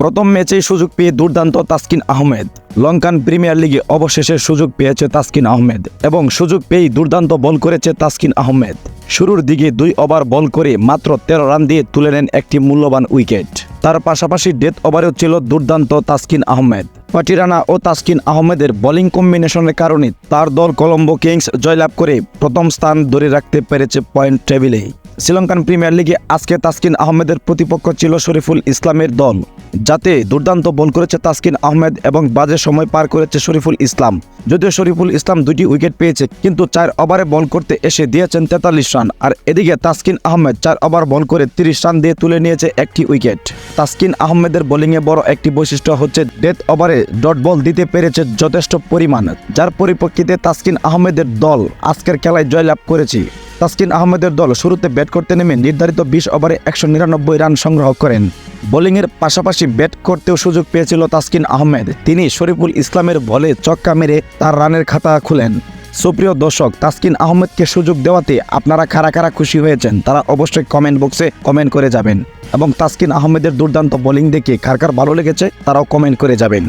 প্রথম ম্যাচেই সুযোগ পেয়ে দুর্দান্ত তাসকিন আহমেদ। লঙ্কান প্রিমিয়ার লিগে অবশেষে সুযোগ পেয়েছে তাসকিন আহমেদ এবং সুযোগ পেয়েই দুর্দান্ত বল করেছে তাসকিন আহমেদ। শুরুর দিকে দুই ওভার বল করে মাত্র তেরো রান দিয়ে তুলে নেন একটি মূল্যবান উইকেট। তার পাশাপাশি ডেথ ওভারেও ছিল দুর্দান্ত তাসকিন আহমেদ। পাটিরানা ও তাসকিন আহমেদের বোলিং কম্বিনেশনের কারণে তার দল কলম্বো কিংস জয়লাভ করে প্রথম স্থান ধরে রাখতে পেরেছে পয়েন্ট টেবিলে শ্রীলঙ্কান প্রিমিয়ার লিগে আজকে তাসকিন আহমেদের প্রতিপক্ষ ছিল শরীফুল ইসলামের দল। যাতে দুর্দান্ত বল করেছে তাসকিন আহমেদ এবং বাজে সময় পার করেছে শরীফুল ইসলাম। যদিও শরীফুল ইসলাম দুটি উইকেট পেয়েছে, কিন্তু চার ওভারে বল করতে এসে দিয়েছেন তেতাল্লিশ রান। আর এদিকে তাসকিন আহমেদ চার ওভার বল করে তিরিশ রান দিয়ে তুলে নিয়েছে একটি উইকেট। তাসকিন আহমেদের বোলিংয়ে বড় একটি বৈশিষ্ট্য হচ্ছে ডেথ ওভারে ডট বল দিতে পেরেছে যথেষ্ট পরিমাণ, যার পরিপ্রেক্ষিতে তাসকিন আহমেদের দল আজকের খেলায় জয়লাভ করেছে। তাসকিন আহমেদের দল শুরুতে ব্যাট করতে নেমে নির্ধারিত বিশ ওভারে একশো নিরানব্বই রান সংগ্রহ করেন। বোলিংয়ের পাশাপাশি ব্যাট করতেও সুযোগ পেয়েছিল তাসকিন আহমেদ। তিনি শরীফুল ইসলামের বলে চক্কা মেরে তার রানের খাতা খুলেন। সুপ্রিয় দর্শক, তাসকিন আহমেদকে সুযোগ দেওয়াতে আপনারা খারা খারা খুশি হয়েছেন, তারা অবশ্যই কমেন্ট বক্সে কমেন্ট করে যাবেন। এবং তাসকিন আহমেদের দুর্দান্ত বোলিং দেখে কার কার ভালো লেগেছে, তারাও কমেন্ট করে যাবেন।